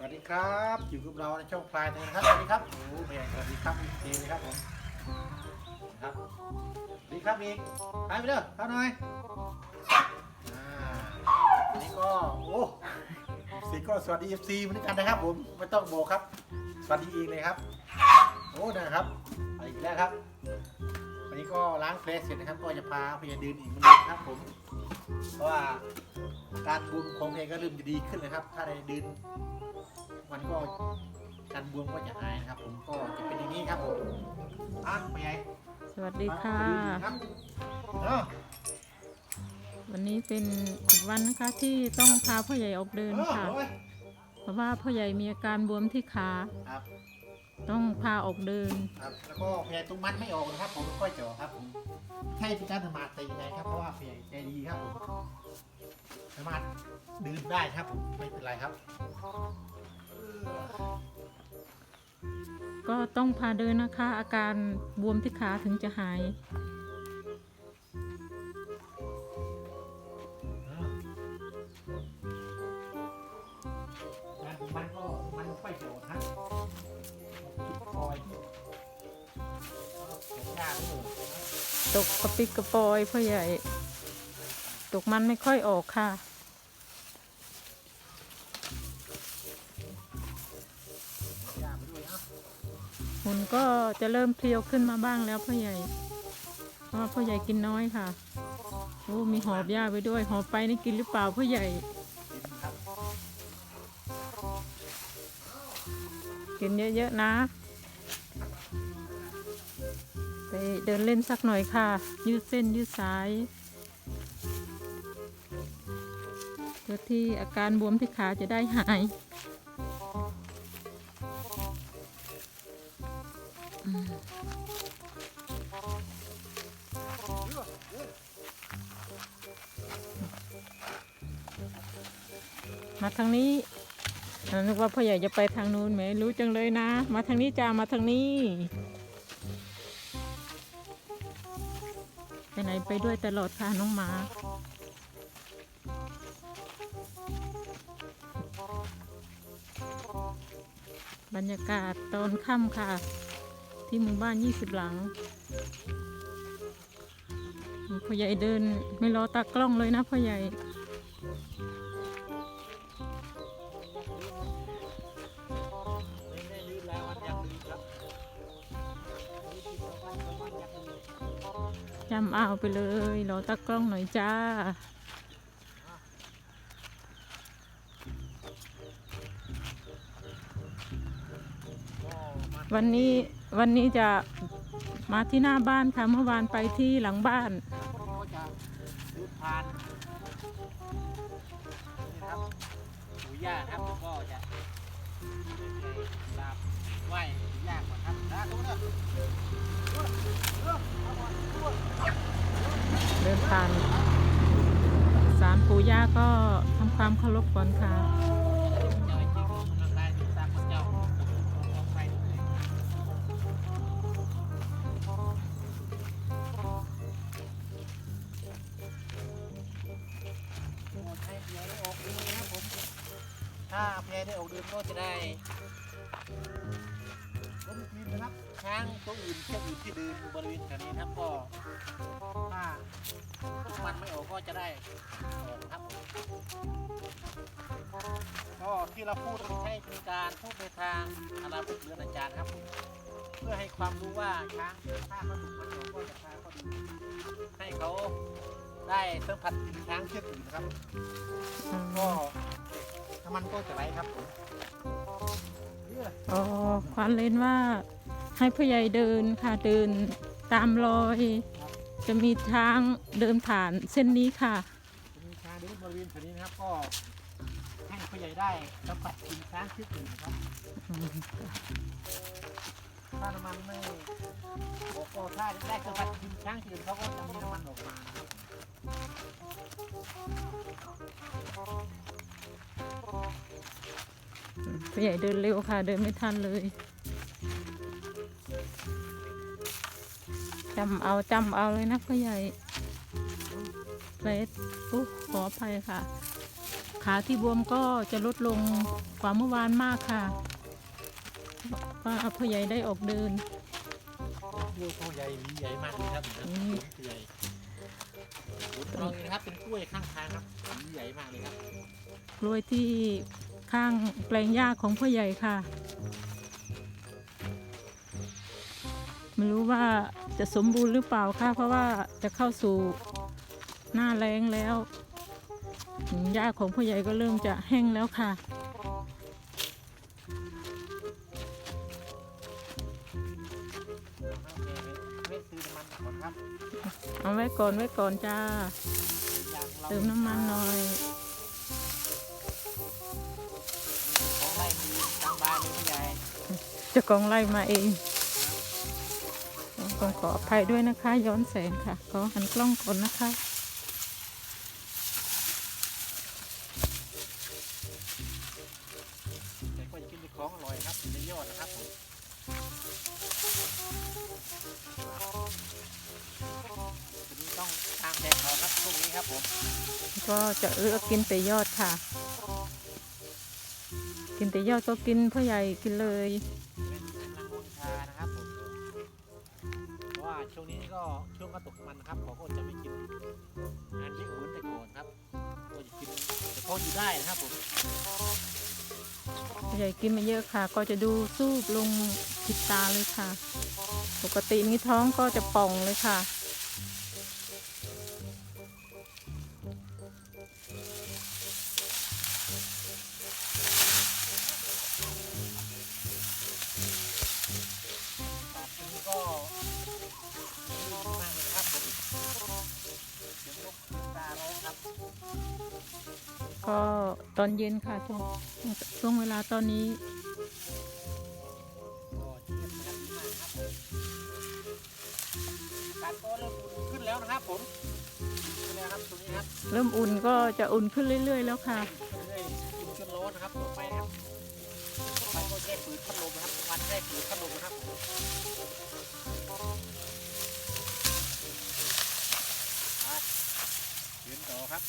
สวัสดีครับอยู่กับเราในช่องพลายนะครับสวัสดีครับโอ้โหแม่สวัสดีครับอีกทีนะครับผมครับสวัสดีครับอีกไปไปเด้อเข้าหน่อยอ่าอันนี้ก็โอ้สีก็สวัสดีเอฟซีเหมือนกันนะครับ ผมไม่ต้องโบกครับ สวัสดีเอีกเลยครับโอ้นะครับไปอีกแล้วครับวันนี้ก็ล้างเฟสเสร็จนะครับ ก็จะพาพยาดินอีกเหมือนกันครับผมเพราะว่าการบุญของเองก็เริ่มจะดีขึ้นเลยครับ ถ้าได้ดิน มันก็การบวมก็จะหายนะครับ ผมก็จะเป็นอย่างนี้ครับผมอะเป็นไงสวัสดีค่ะ ครับเออวันนี้เป็นอีกวันนะคะที่ต้องพาพ่อใหญ่ออกเดินเออค่ะโอ้ยเพราะว่าพ่อใหญ่มีอาการบวมที่ขา ครับต้องพาออกเดิน ครับ แล้วก็พยายตรงมัดไม่ออกนะครับ ผมค่อยเจาะครับผมใช่เป็นการสมาธิยังไงครับเพราะว่าพยายใจดีครับผมสามารถดื่มได้ครับผมไม่เป็นไรครับ ก็ต้องพาเดินนะคะ อาการบวมที่ขาถึงจะหาย มันก็มันค่อยเจาะคอยยากเลยตกกระปิกกระปอยพ่อใหญ่ ตกมันไม่ค่อยออกค่ะ หุ่นก็จะเริ่มเพลียวขึ้นมาบ้างแล้วพ่อใหญ่ เพราะพ่อใหญ่กินน้อยค่ะโอ้มีหอบหญ้าไปด้วย หอบไปนี่กินหรือเปล่าพ่อใหญ่ กินครับกินเยอะๆนะไปเดินเล่นสักหน่อยค่ะ ยืดเส้นยืดสายเพื่อที่อาการบวมที่ขาจะได้หาย มาทางนี้นึกว่าพ่อใหญ่จะไปทางนู้นไหมรู้จังเลยนะ มาทางนี้จ้ามาทางนี้ไปไหนไปด้วยตลอดค่ะน้องหมาบรรยากาศตอนค่ำค่ะ ที่หมู่บ้าน 20 หลังพ่อใหญ่เดินไม่รอตากล้องเลยนะพ่อใหญ่ไม่ได้ลืมแล้ววันอยากลืมครับลืมที่สองวันสองวันอยากลืมจำเอาไปเลย รอตากล้องหน่อยจ้าวันนี้ วันนี้จะมาที่หน้าบ้านค่ะเมื่อวานไปที่หลังบ้านก็จะซื้อพานนี่ครับหูย่างครับก็จะลาบไหว้หมูย่างก่อนครับนะดูนะเดินผ่านศาลปู่ย่าก็ทำความเคารพก่อนค่ะ ถ้าเพียได้ออกเดินก็จะได้รถทีมนะครับ ช้างตัวอื่นเชือกอื่นที่เดินบริเวณแถวนี้นะครับก็ถ้ามันไม่ออกก็จะได้ออกนะครับ ก็ที่เราพูดใช้เป็นการพูดในทางอาราบิกเรือนอาจารย์ครับ เพื่อให้ความรู้ว่าช้างถ้าเขาถูกมันออกก็จะพาเขาดูให้เขาได้สัมผัสถึงช้างเชือกอื่นนะครับ ก็ น้ำมันก็จะไหลครับผมเนี่ยอ๋อควานเลนว่าให้พ่อใหญ่เดินค่ะเดินตามรอย จะมีช้างเดินผ่านเส้นนี้ค่ะจะมีช้างเดินบริเวณแถวนี้นะครับก็ให้ผู้ใหญ่ได้สัมผัสถึงช้างเชือกอื่นนะครับถ้าน้ำมันไม่ออกก็ถ้าได้สัมผัสถึงช้างเชือกอื่นเขาก็จะมีน้ำมันออกมา นะครับพ่อใหญ่เดินเร็วค่ะ เดินไม่ทันเลยจำเอาจำเอาเลยนะพ่อใหญ่เลสอุ๊ยขออภัยค่ะ ขาที่บวมก็จะลดลงกว่าเมื่อวานมากค่ะว่าพ่อใหญ่ได้ออกเดินกล้วยเขาใหญ่หวีใหญ่มากเลยครับอืมใหญ่ผ ลเราเองนะครับเป็นกล้วยข้างทางครับใหญ่มากเลยครับกล้วยที่ข้างแปลงหญ้าของพ่อใหญ่ค่ะ ไม่รู้ว่าจะสมบูรณ์หรือเปล่าค่ะเพราะว่าจะเข้าสู่หน้าแล้งแล้วหญ้าของพ่อใหญ่ก็เริ่มจะแห้งแล้วค่ะ เอาไว้ก่อนไว้ก่อนจ้า เติมน้ำมันหน่อยของไร่มีตามบ้านเลยพี่ใหญ่เจะกองไล่มาเองต้องขออภัยด้วยนะคะ ย้อนแสงค่ะ ขอหันกล้องก่อนนะคะ กกินแต่ยอดค่ะ กินแต่ยอดก็กินพ่อใหญ่กินเลยเป็นกำลังบูชานะครับผมเพราะว่าช่วงนี้ก็ช่วงก็ตกมันนะครับเขาก็จะไม่กินอาหารเยอะเหมือนแต่ก่อนครับก็จะกินแต่พออยู่ได้นะครับผมพ่อใหญ่กินมาเยอะค่ะ ก็จะดูซูบลงติดตาเลยค่ะ ปกตินี้ท้องก็จะป่องเลยค่ะ ตอนเย็นค่ะช่วงช่วงเวลาตอนนี้ก็เทียบกันดีมากครับผมการก็เริ่มอุ่นขึ้นแล้วนะครับผมขึ้นแล้วครับตรงนี้ครับเริ่มอุ่นก็จะอุ่นขึ้นเรื่อย ๆ แล้วค่ะเรื่อยๆอุ่นจนร้อนนะครับต่อไปนะครับต่อไปก็แค่ฝืนพัดลมนะครับวันแรกฝืนพัดลมนะครับผมไปเดินต่อครับ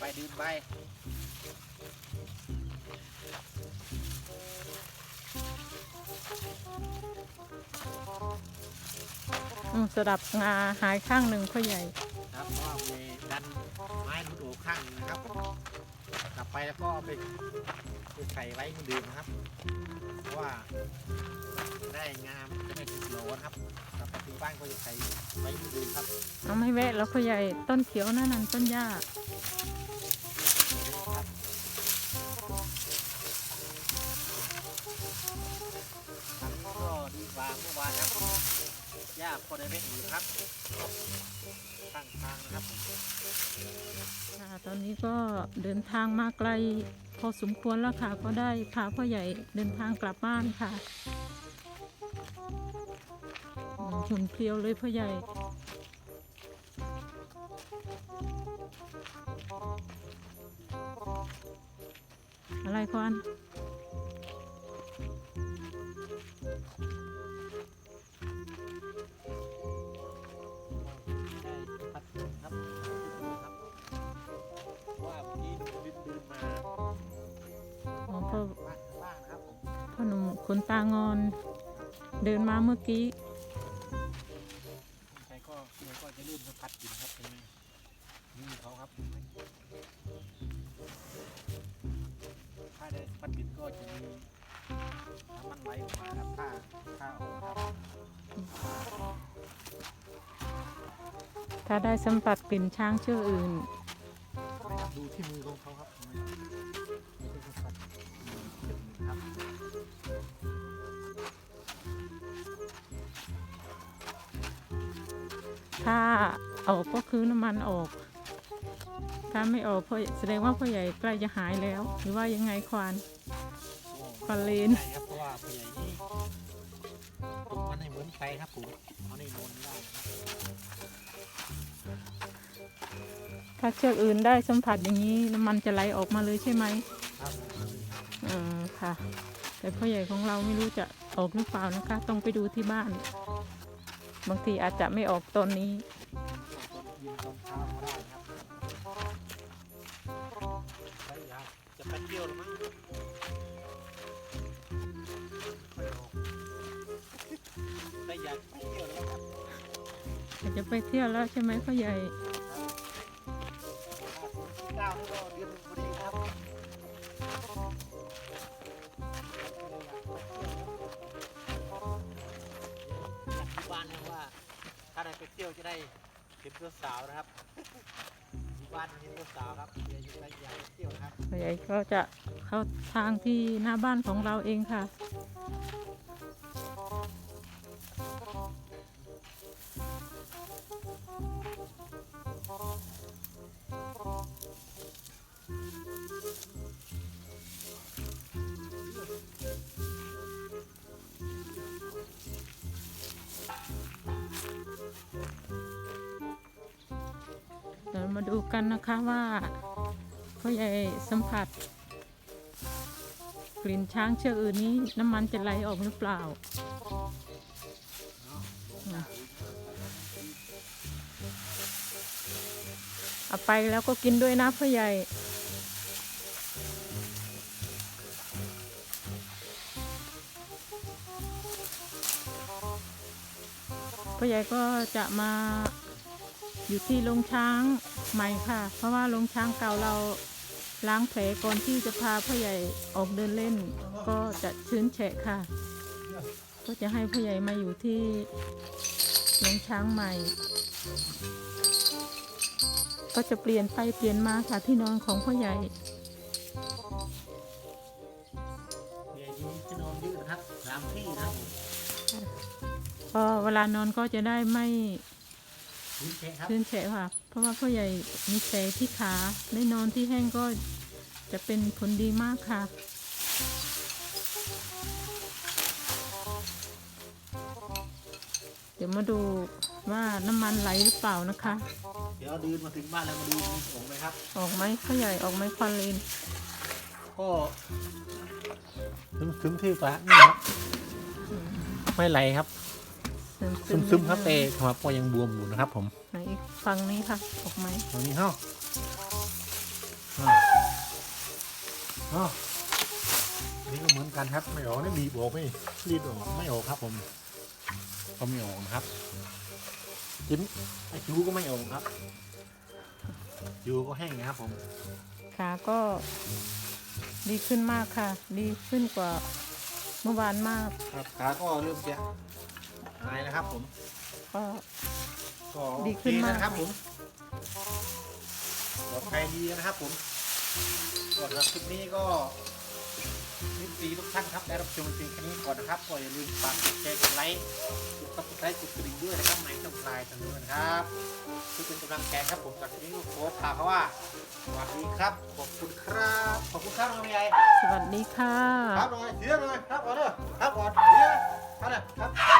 ไปดื่มไปอืมสดับงาหายข้างหนึ่งพ่อใหญ่ ครับเพราะว่าไปดันไม้รูดโอข้างหนึงนะครับ กลับไปแล้วก็เอาไปไปใส่ไว้เหมือนเดิมนะครับ เพราะว่าได้งามจะไม่ถึงโหลนะครับกลับไปถึงบ้านก็จะใส่ไว้เหมือนเดิมครับ เอาไม่แวะแล้วพ่อใหญ่ต้นเขียวนั่นนั่นต้นหญ้า เมื่อวานครับหญ้าพอได้ไม่อื่นครับข้งทางนะครับค่ะตอนนี้ก็เดินทางมาไกลพอสมควรแล้วค่ะ ก็ได้พาพ่อใหญ่เดินทางกลับบ้านค่ะอืมหุ่นเพลียวเลยพ่อใหญ่อะไรควัน นุ่มขนตางอน เดินมาเมื่อกี้ใครก็เดี๋ยวก็จะลื่นสัมผัสกลินครับตรงนี้นี่เขาครับถ้าได้สัมผัสกลินก็จะมีน้ำมันไหลออกมาครับถ้าถ้าออกครับถ้าได้สัมผัสกลิ่นช้างเชื่ออื่นนะครับดูที่มือของเขาครับ ถ้าออกก็คือน้ำมันออก ถ้าไม่ออกพ่อแสดงว่าพ่อใหญ่ใกล้จะหายแล้ว หรือว่ายังไงควานโอ้ปลาเลน ใช่ครับเพราะว่าผู้ใหญ่นี่ตกมันให้เหมือนใครครับผมเขาในโนนไม่ได้ครับถ้าเชือกอื่นได้สัมผัสอย่างนี้น้ำมันจะไหลออกมาเลยใช่ไหมครับอืมค่ะ แต่พ่อใหญ่ของเราไม่รู้จะออกหรือเปล่านะคะ ต้องไปดูที่บ้าน บางทีอาจจะไม่ออกตอนนี้ยินตอนเช้าก็ได้ครับเที่ยวหรือมั้งได้อยากไปเที่ยวแล้วครับอยากจะไปเที่ยวแล้วใช่ไหมพ่อใหญ่ เห็นเพื่อนสาวนะครับบ้านห็นเพื่อนสาวครับเดี๋ยวจะไปเที่ยวนะครับพ่อใหญ่ก็จะเข้าทางที่หน้าบ้านของเราเองค่ะ เดี๋ยวมาดูกันนะคะว่าพ่อใหญ่สัมผัส กลิ่นช้างเชือกอื่นนี้น้ำมันจะไหลออกหรือเปล่าเอาไปแล้วก็กินด้วยนะพ่อใหญ่พ่อใหญ่ก็จะมา อยู่ที่โรงช้างใหม่ค่ะ เพราะว่าโรงช้างเก่าเราล้างแผลก่อนที่จะพาพ่อใหญ่ออกเดินเล่น ก็จะชื้นแฉะค่ะ ก็จะให้พ่อใหญ่มาอยู่ที่โรงช้างใหม่ ก็จะเปลี่ยนไปเปลี่ยนมาค่ะที่นอนของพ่อใหญ่เดี๋ยวนี้จะนอนเยอะนะครับสามที่นะครับผมก็เวลานอนก็จะได้ไม่ คุณเชครับ ชื้นแฉะค่ะ เพราะว่าพ่อใหญ่มีแผลที่ขาได้นอนที่แห้งก็จะเป็นผลดีมากค่ะ เดี๋ยวมาดูว่าน้ำมันไหลหรือเปล่านะคะ เดี๋ยวเดินมาถึงบ้านแล้วมาดูมีผมไหมครับ ออกไหมพ่อใหญ่ออกไหมควันเลนก็ซึมซึมที่ฟ้านี่ครับไม่ไหลครับ ซึมซึมครับเตะครับก็ยังบวมอยู่นะครับ ผมไหนอีกฝั่งนี้ค่ะออกไหมตรงนี้เฮ้าอ๋อนี่ก็เหมือนกันครับไม่ออกนี่บีบออกไม่รีดออกไม่ออกครับ ผมก็ไม่ออกนะครับ จิ้มไอ้จูก็ไม่ออกครับจูก็แห้งนะครับ ผม ขาก็ดีขึ้นมากค่ะ ดีขึ้นกว่าเมื่อวานมาก ครับขาก็เริ่มจะ หายนะครับผม ก็ ก็ดีขึ้นมากโอเคนะครับผมปลอดภัยดีนะครับผมก่อนครับคลิปนี้ก็นิสีทุกท่านครับได้รับชมเพียงแค่นี้ก่อนนะครับก็อย่าลืมฝากกดแชร์กดไลค์กดซับสไครต์กดกระดิ่งด้วยนะครับในช่องไลน์ทางนู้นนะครับเพื่อเป็นกำลังใจครับผมจากที่นี้ก็ขอถามเขาว่าสวัสดีครับขอบคุณครับขอบคุณครับน้องใหญ่สวัสดีค่ะ ครับหน่อยเดี๋ยวหน่อยครับก่อนเด้อครับก่อน